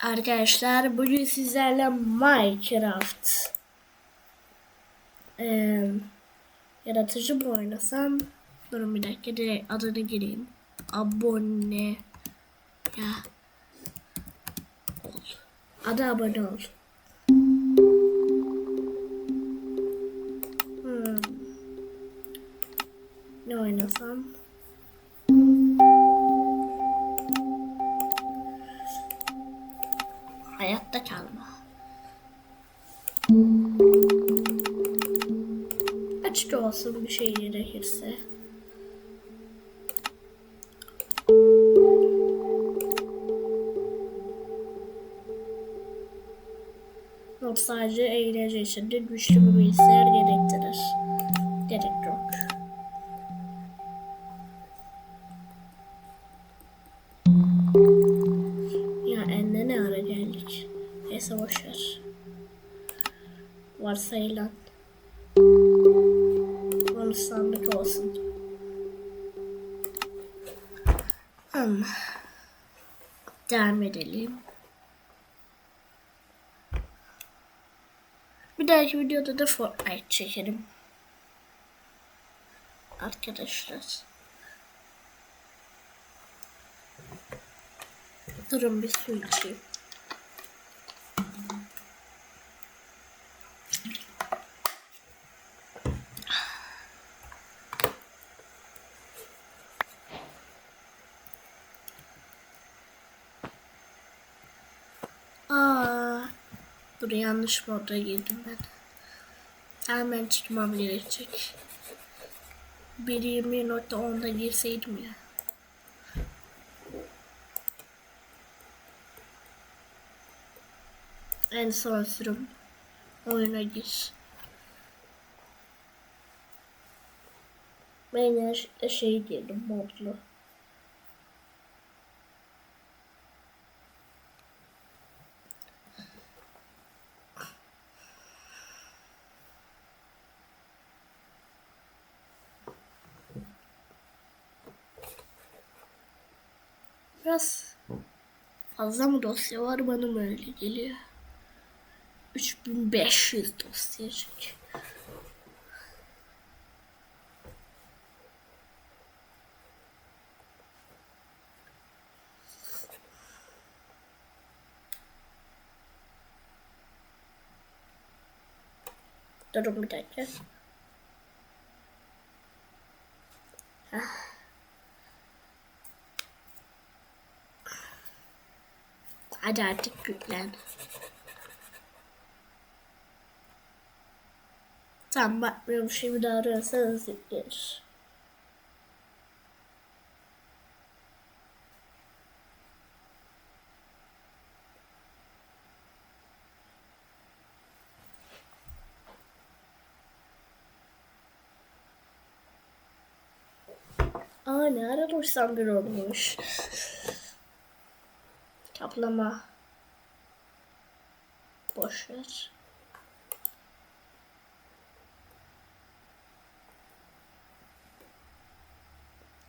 Arkadaşlar bugün sizlerle Minecraft eee, yaratıcı mı oynasam? Durun bir dakika direkt adını gireyim. Abone ya ol. Adı abone ol. Hmm. Ne oynasam? Olsun bir şey gerekirse. Not sadece eğlence için de güçlü bir bilgisayar gerektirir. Gerek yok. Ya ende ne ara geldik? Neyse boşver. Varsayılan. Edelim. Bir dahaki videoda da Fortnite çekelim. Arkadaşlar. Durun bir su içeyim. Aa, dur yanlış moda girdim ben. Hemen çıkmam gerekecek. 1.20.10'da girseydim ya. En son sürüm oyuna gir. Ben yanlışlıkla şey girdim modlu. Biraz fazla mı dosya var bana mı öyle geliyor? 3500 dosyacık. Durun bir dakika. Hadi artık yüklen. Tamam bakmıyorum şimdi ararsanız yüklenir. Aa ne ara 91 olmuş. Kaplama. Boş ver.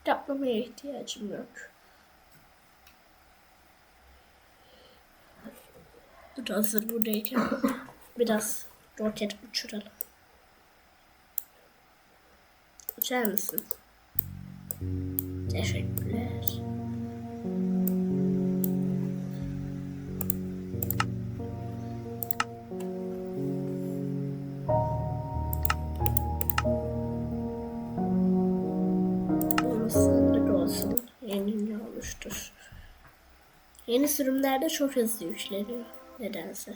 Kaplamaya ihtiyacım yok. Dur hazır buradayken biraz roket uçuralım. Uçar mısın? Teşekkürler. Yeni sürümlerde çok hızlı yükleniyor. Nedense.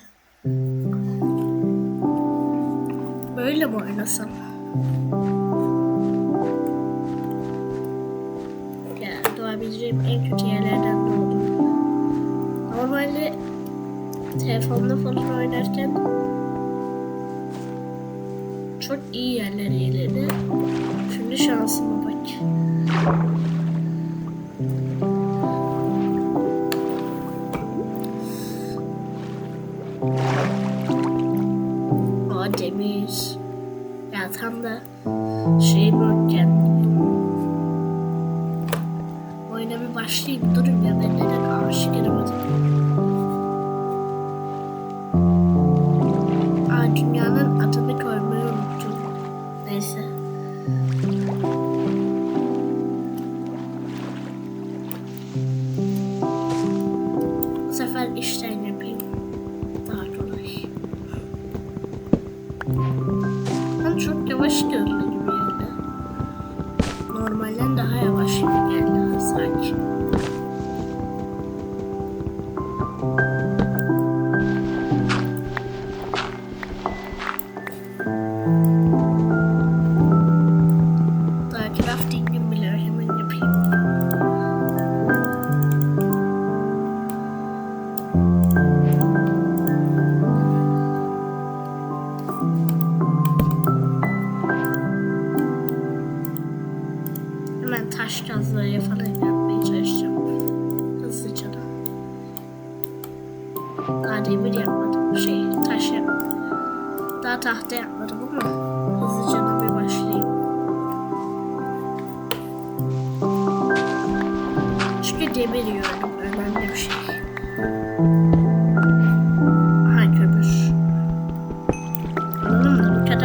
Böyle mi oynasam? Ya doğabileceğim en kötü yerlerden doğdum. Normalde telefonda falan oynarken çok iyi yerlere gelirdi. Şimdi şansıma bak. Aa demir. Ya tam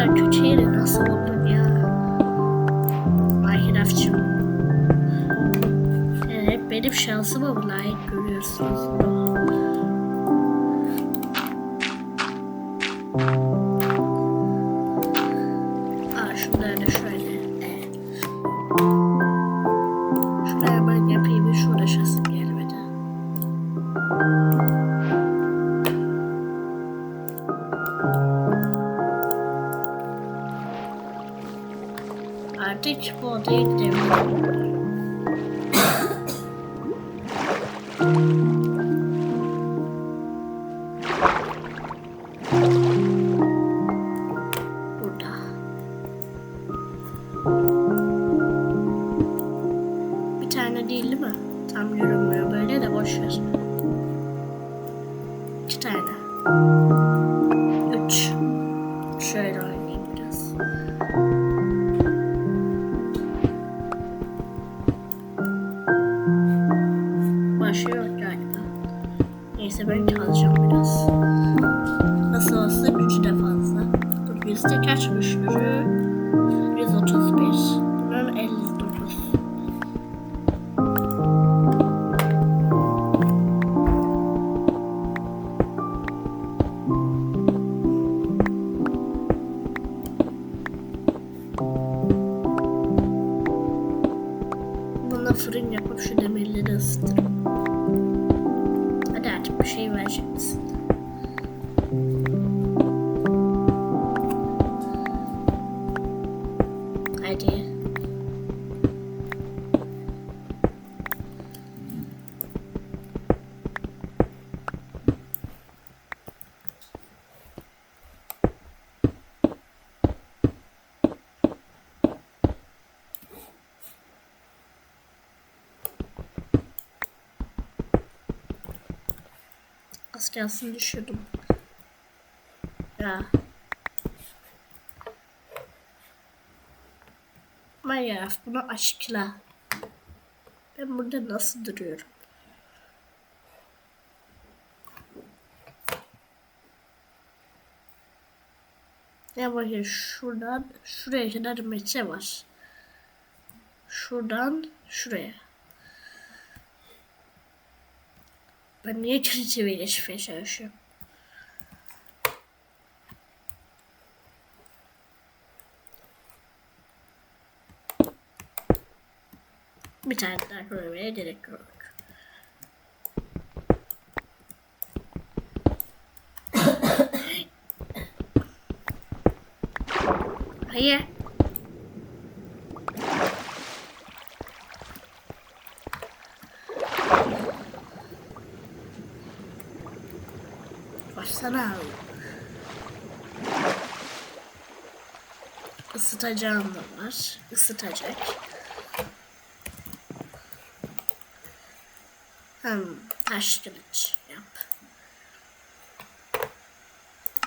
Bu kötü yeri nasıl buldun ya? Minecraft'cığım. Evet benim şansıma mı layık görüyorsunuz? Değil değil mi? Tam görünmüyor böyle de boş ver. İki tane. Üç. Buna fırın yapıp şu demirleri ısıtırım. Hadi artık bir şey verecek misin? Kalsın düşürdüm. Ya. Minecraft bunu aşkla. Ben burada nasıl duruyorum? Ya bakın şuradan şuraya kadar metre var. Şuradan şuraya. Ben niye çerçeve geçmeye çalışıyorum? Bir tane daha koymaya gerek yok. Hayır. Baksana. Isıtacağım var. Isıtacak. Hmm, taş kılıç yap.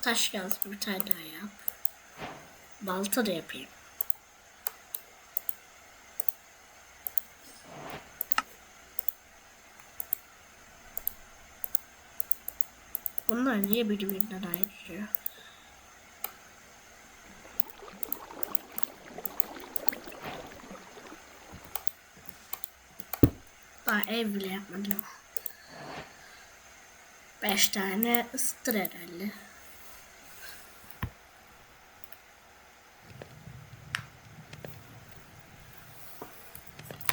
Taş gaz bir tane daha yap. Balta da yapayım. Bunlar niye birbirinden ayrılıyor? Daha ev bile yapmadım. Beş tane ısıtır herhalde.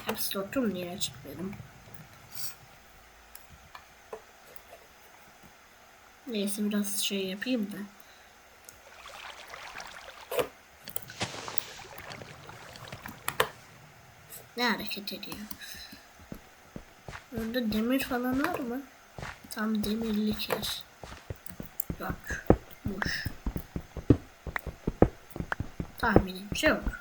Hepsi oturum niye açık benim? Neyse biraz şey yapayım da. Ne hareket ediyor? Orada demir falan var mı? Tam demirlik yer. Yokmuş. Tahminimce yok.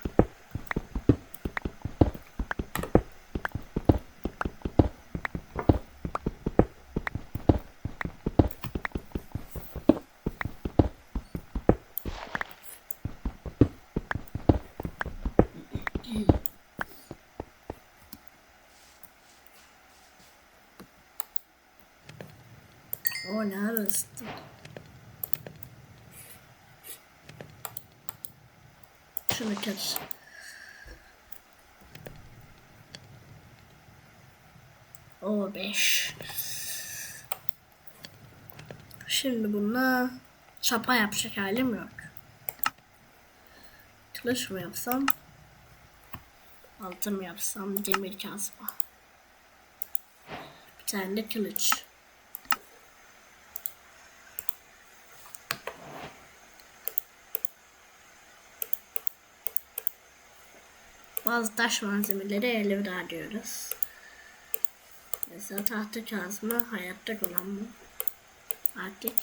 Arası? Şunu kır. O beş. Şimdi bununla çapa yapacak halim yok. Kılıç mı yapsam? Altın mı yapsam? Demir kazma. Bir tane de kılıç. Bazı taş malzemeleri elveda diyoruz. Mesela tahta kazma hayatta kalan bu. Artık.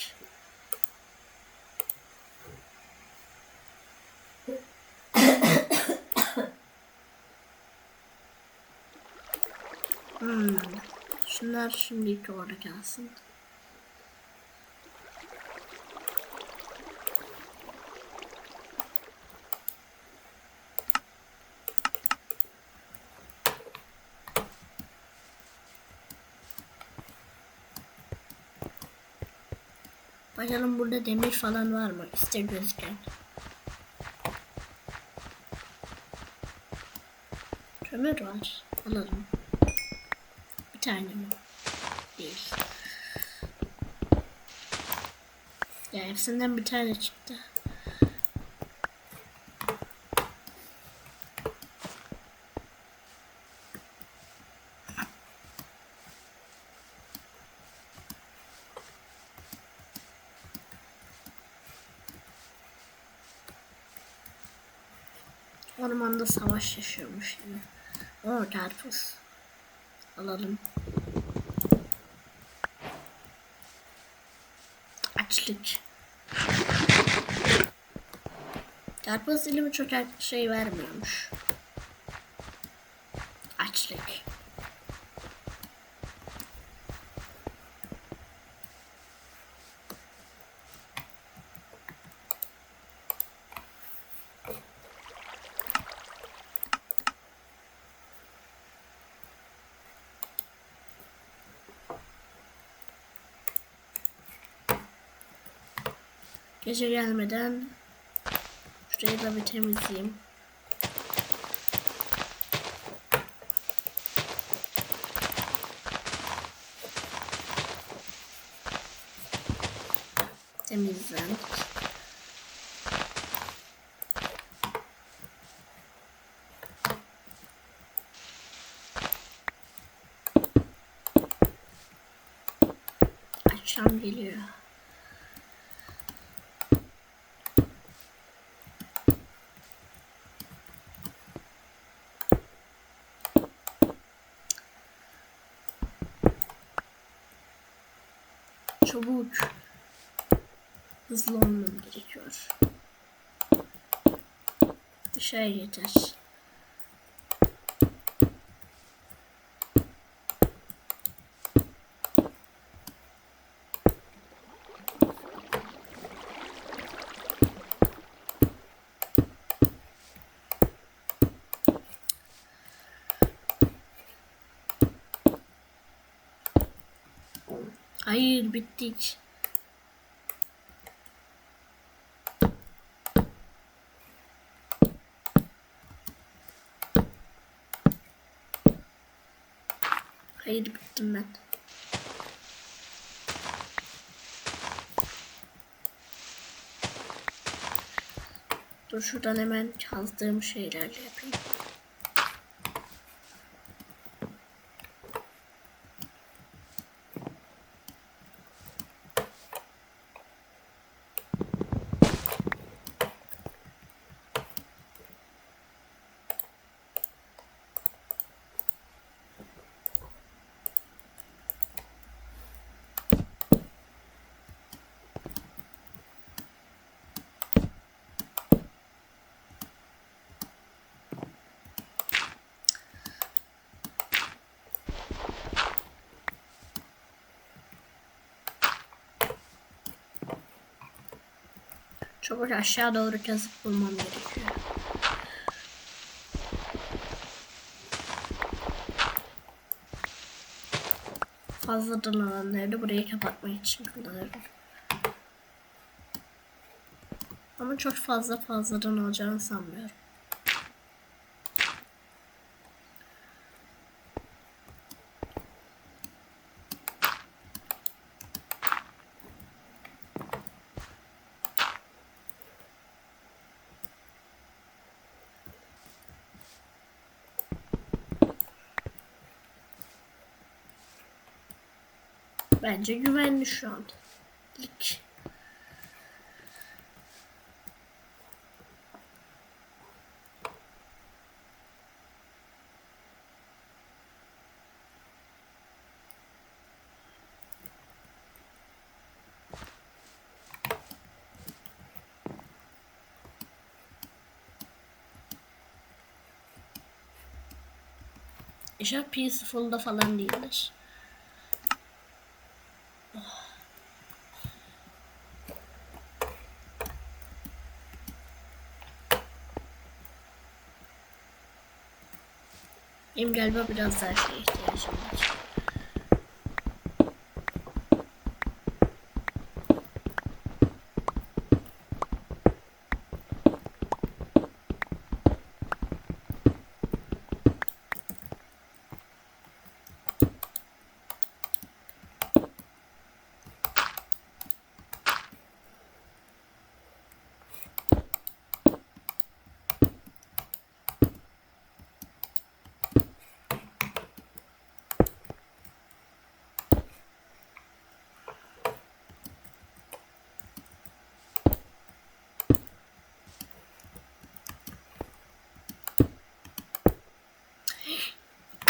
hmm. Şunlar şimdilik orada kalsın. Bakalım burada demir falan var mı? İşte gözüken. Kömür var. Alalım. Bir tane mi? Değil. Ya hepsinden bir tane çıktı. Savaş yaşıyormuş yine. O karpuz. Alalım. Açlık. Karpuz dilimi çok şey vermiyormuş. Açlık. Gece gelmeden şurayı da bir temizleyeyim. Temizlen. Akşam geliyor. Çabuk. Hızlı olmam gerekiyor. Şey yeter. Hayır bittik. Hayır bittim ben. Dur şuradan hemen kazdığım şeylerle yapayım. Çabuk aşağı doğru kazıp bulmam gerekiyor. Fazladan alanları burayı kapatmak için kullanırım. Ama çok fazla fazladan olacağını sanmıyorum. Bence güvenli şu an. İlk. İnşallah peaceful'da falan değildir. Benim galiba biraz daha şeye ihtiyacım var.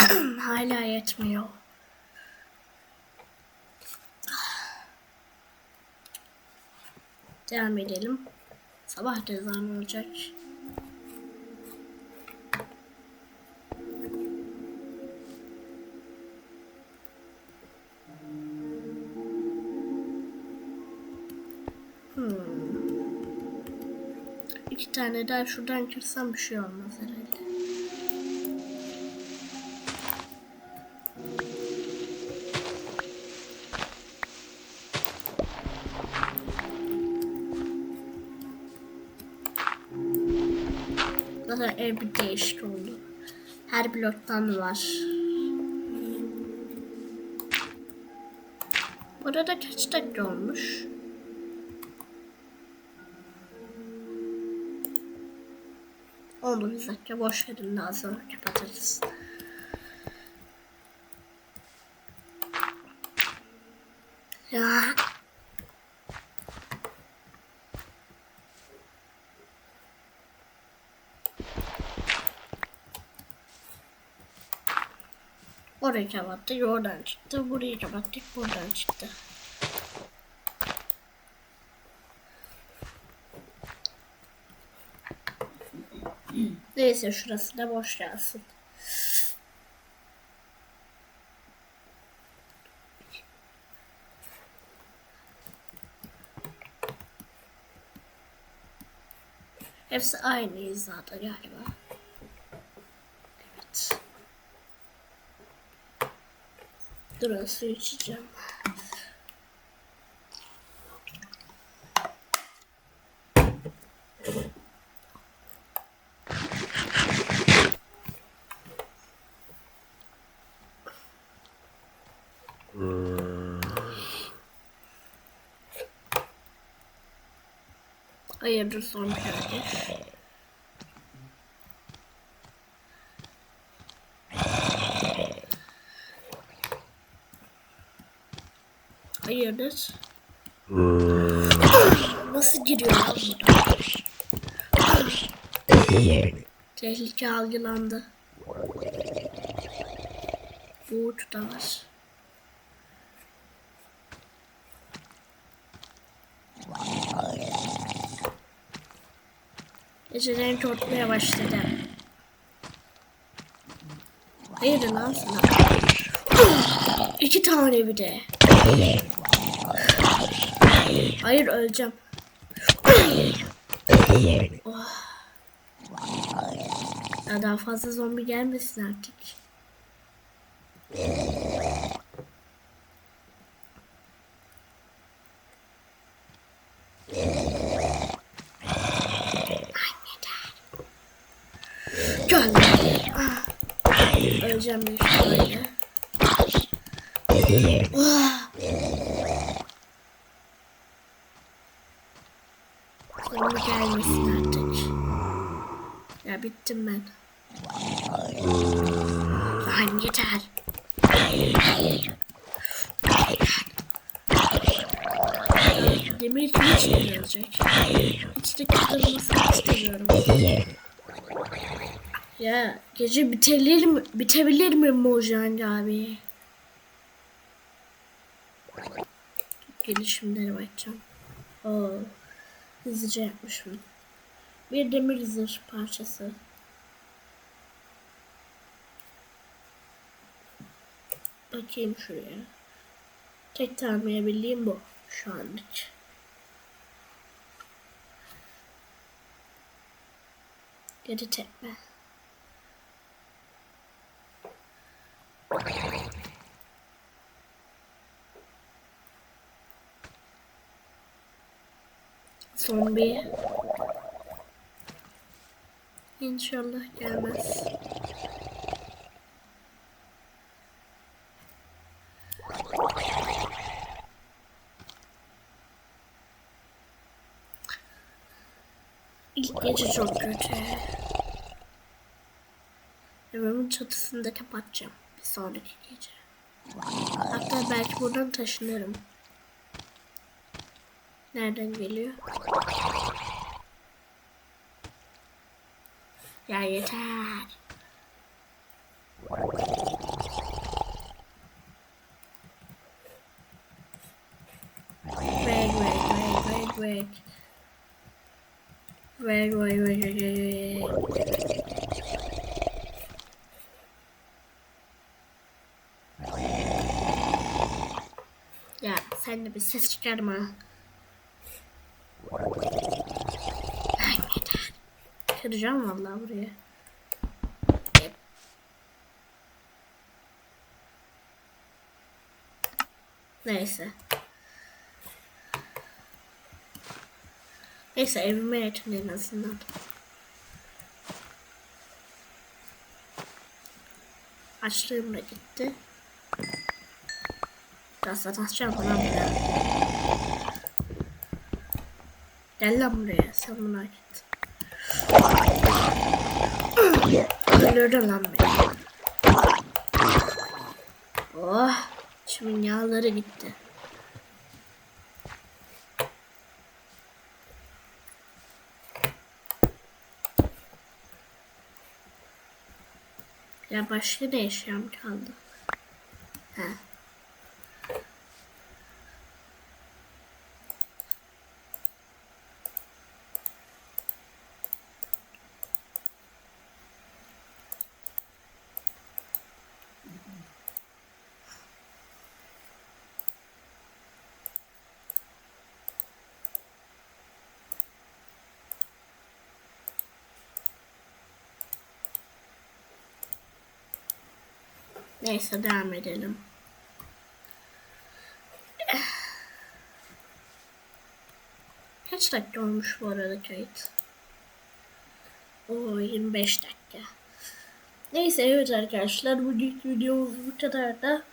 Hala yetmiyor. Devam edelim. Sabah da olacak. Hmm. İki tane daha şuradan kırsam bir şey olmaz herhalde. Zaten ev bir değişik oldu. Her bloktan var. Burada kaç dakika olmuş? Dokuz dakika boş verin sonra kapatırız. Ya. Orayı kapattık, oradan çıktı. Burayı kapattık, buradan çıktı. Neyse şurası da boş gelsin. Hepsi aynı hizada galiba. Durun su içeceğim. Hayırdır son kardeş. Hayırdır? Nasıl giriyor lan burada? Tehlike algılandı. Boğuç da var. Gecelerin korkmaya başladı. Hayırdır lan sana? İki tane bir de. Hayır öleceğim. Ya daha fazla zombi gelmesin artık. Ah. Öleceğim büyük ihtimalle. Zombi gelmesin artık. Ya bittim ben. Lan yeter. Demir kılıç mı gelecek? Hiç de kırılmasını istemiyorum. Ya gece bitebilir mi? Bitebilir mi Mojan abi? Gelişimlere bakacağım. Oo, hızlıca yapmışım. Bir demir zırh parçası. Bakayım şuraya. Tek tanımayabildiğim bu şu anlık. Geri tekme. Zombi. İnşallah gelmez. İlk gece çok kötü. Evimin çatısını da kapatacağım bir sonraki gece. Hatta belki buradan taşınırım. Nereden geliyor? Ya yeter. Wait, wait, wait, wait, wait. Wait, wait, wait, wait, wait. Ya sen de bir ses çıkarma. Kıracağım vallahi buraya. Neyse. Neyse evime yakın en azından. Açlığım da gitti. Biraz da atacağım lan buraya. Gel lan buraya sen buna git. Öldürdü lan beni. Oh, içimin yağları gitti. Ya başka ne eşyam kaldı? Neyse devam edelim. Kaç dakika olmuş bu arada kayıt? Oo 25 dakika. Neyse evet arkadaşlar bugünkü videomuz bu kadar da.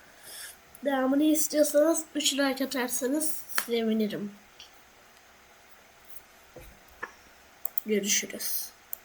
Devamını istiyorsanız 3 like atarsanız sevinirim. Görüşürüz.